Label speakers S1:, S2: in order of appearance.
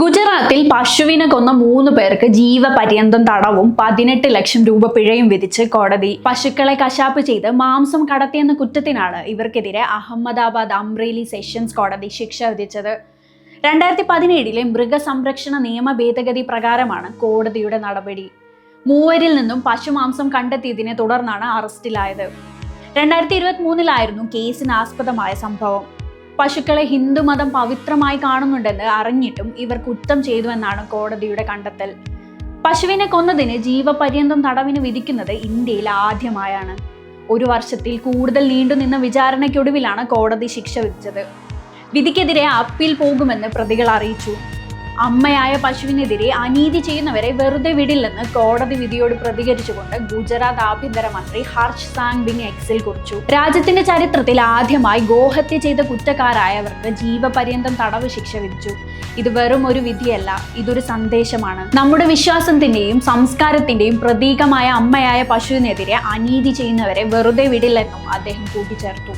S1: ഗുജറാത്തിൽ പശുവിനെ കൊന്ന മൂന്ന് പേർക്ക് ജീവപര്യന്തം തടവും പതിനെട്ട് ലക്ഷം രൂപ പിഴയും വിധിച്ച് കോടതി പശുക്കളെ കശാപ്പ് ചെയ്ത് മാംസം കടത്തിയെന്ന കുറ്റത്തിനാണ് ഇവർക്കെതിരെ അഹമ്മദാബാദ് അംറേലി സെഷൻസ് കോടതി ശിക്ഷ വിധിച്ചത്. രണ്ടായിരത്തി പതിനേഴിലെ മൃഗസംരക്ഷണ നിയമ ഭേദഗതി പ്രകാരമാണ് കോടതിയുടെ നടപടി. മൂവരിൽ നിന്നും പശുമാംസം കണ്ടെത്തിയതിനെ തുടർന്നാണ് അറസ്റ്റിലായത്. രണ്ടായിരത്തി ഇരുപത്തി മൂന്നിലായിരുന്നു കേസിന് ആസ്പദമായ സംഭവം. പശുക്കളെ ഹിന്ദുമതം പവിത്രമായി കാണുന്നുണ്ടെന്ന് അറിഞ്ഞിട്ടും ഇവർ കുറ്റം ചെയ്തുവെന്നാണ് കോടതിയുടെ കണ്ടെത്തൽ. പശുവിനെ കൊന്നതിന് ജീവപര്യന്തം തടവിന് വിധിക്കുന്നത് ഇന്ത്യയിൽ ആദ്യമായാണ്. ഒരു വർഷത്തിൽ കൂടുതൽ നീണ്ടുനിന്ന വിചാരണയ്ക്കൊടുവിലാണ് കോടതി ശിക്ഷ വിധിച്ചത്. വിധിക്കെതിരെ അപ്പീൽ പോകുമെന്ന് പ്രതികൾ അറിയിച്ചു. അമ്മയായ പശുവിനെതിരെ അനീതി ചെയ്യുന്നവരെ വെറുതെ വിടില്ലെന്ന് കോടതി വിധിയോട് പ്രതികരിച്ചുകൊണ്ട് ഗുജറാത്ത് ആഭ്യന്തര മന്ത്രി ഹർഷ് സാങ് ബിങ് എക്സിൽ കുറിച്ചു. രാജ്യത്തിന്റെ ചരിത്രത്തിൽ ആദ്യമായി ഗോഹത്യ ചെയ്ത കുറ്റക്കാരായവർക്ക് ജീവപര്യന്തം തടവ് ശിക്ഷ വിധിച്ചു. ഇത് വെറും ഒരു വിധിയല്ല ഇതൊരു സന്ദേശമാണ്. നമ്മുടെ വിശ്വാസത്തിന്റെയും സംസ്കാരത്തിന്റെയും പ്രതീകമായ അമ്മയായ പശുവിനെതിരെ അനീതി ചെയ്യുന്നവരെ വെറുതെ വിടില്ലെന്നും അദ്ദേഹം കൂട്ടിച്ചേർത്തു.